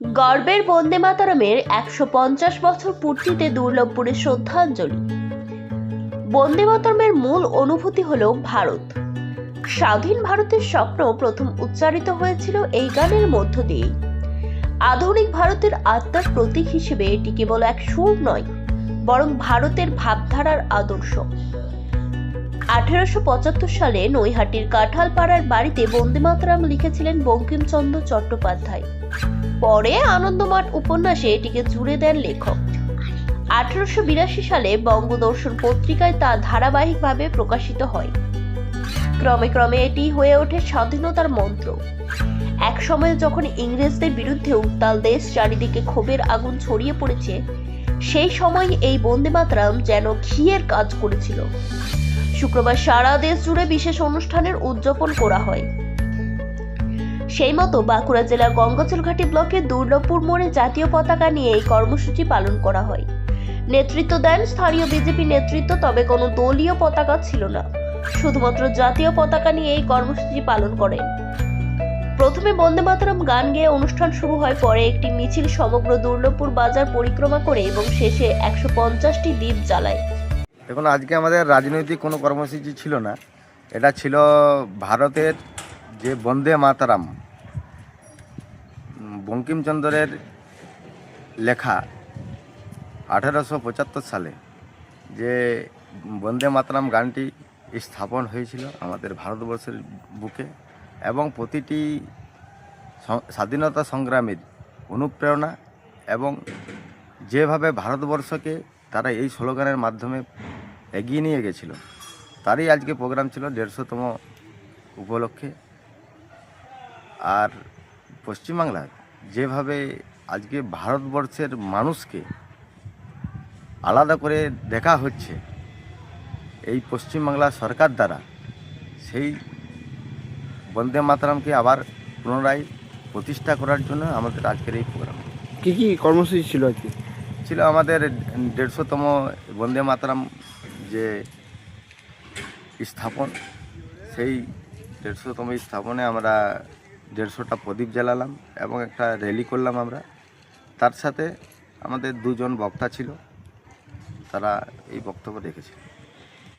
গর্বের বন্দে মাতারামের একশো পঞ্চাশ বছর পূর্তিতে দুর্লভপুরে শ্রদ্ধাঞ্জলি। বন্দে মাতারামের মূল অনুভূতি হল ভারত। স্বাধীন ভারতের স্বপ্ন প্রথম উচ্চারিত হয়েছিল এই গানের মধ্য দিয়েই। আধুনিক ভারতের আত্মার প্রতীক হিসেবে এটি কেবল এক সুর নয়, বরং ভারতের ভাবধারার আদর্শ। আঠারোশো সালে নৈহাটির কাঁঠালপাড়ার বাড়িতে বন্দে মাতরম লিখেছিলেন বঙ্কিমচন্দ্র চট্টোপাধ্যায়। পরে আনন্দমাঠ উপন্যাসে এটিকে জুড়ে দেন লেখক। আঠারোশো বিরাশি সালে বঙ্গদর্শন পত্রিকায় তা ধারাবাহিকভাবে প্রকাশিত হয়। ক্রমে ক্রমে এটি হয়ে ওঠে স্বাধীনতার মন্ত্র। এক সময়ে যখন ইংরেজদের বিরুদ্ধে উত্তাল দেশ চারিদিকে ক্ষোভের আগুন ছড়িয়ে পড়েছে, সেই সময় এই বন্দে মাতরম যেন ঘিয়ের কাজ করেছিল। শুক্রবার সারা দেশ জুড়ে বিশেষ অনুষ্ঠানের উদযাপন করা হয়। সেই মতো বাঁকুড়া জেলার গঙ্গাচলঘাটি ব্লকে দুর্লভপুর মোড়ে জাতীয় পতাকা নিয়ে এই কর্মসূচি পালন করা হয়। নেতৃত্ব দেন স্থানীয় বিজেপি নেতৃত্ব, তবে কোনো দলীয় পতাকা ছিল না। শুধুমাত্র জাতীয় পতাকা নিয়ে এই কর্মসূচি পালন করেন। প্রথমে বন্দে মাতরম গান গেয়ে অনুষ্ঠান শুরু হয়, পরে একটি মিছিল সমগ্র দুর্লভপুর বাজার পরিক্রমা করে এবং শেষে একশো পঞ্চাশটি দ্বীপ জ্বালায়। দেখুন, আজকে আমাদের রাজনৈতিক কোনো কর্মসূচি ছিল না। এটা ছিল ভারতের যে বন্দে মাতারাম বঙ্কিমচন্দ্রের লেখা আঠেরোশো পঁচাত্তর সালে যে বন্দে মাতারাম গানটি স্থাপন হয়েছিল আমাদের ভারতবর্ষের বুকে এবং প্রতিটি স্বাধীনতা সংগ্রামীর অনুপ্রেরণা এবং যেভাবে ভারতবর্ষকে তারা এই স্লোগানের মাধ্যমে এগিয়ে নিয়ে গেছিল। তারই আজকে প্রোগ্রাম ছিল দেড়শোতম উপলক্ষে। আর পশ্চিমবাংলার যেভাবে আজকে ভারতবর্ষের মানুষকে আলাদা করে দেখা হচ্ছে, এই পশ্চিমবাংলা সরকার দ্বারা, সেই বন্দে মাতারামকে আবার পুনরায় প্রতিষ্ঠা করার জন্য আমাদের আজকের এই প্রোগ্রাম। কী কী কর্মসূচি ছিল আজকে? ছিল আমাদের দেড়শোতম বন্দে মাতারাম যে স্থাপন, সেই দেড়শোতম স্থাপনে আমরা দেড়শোটা প্রদীপ জ্বালালাম এবং একটা র্যালি করলাম আমরা। তার সাথে আমাদের দুজন বক্তা ছিল, তারা এই বক্তব্য রেখেছিল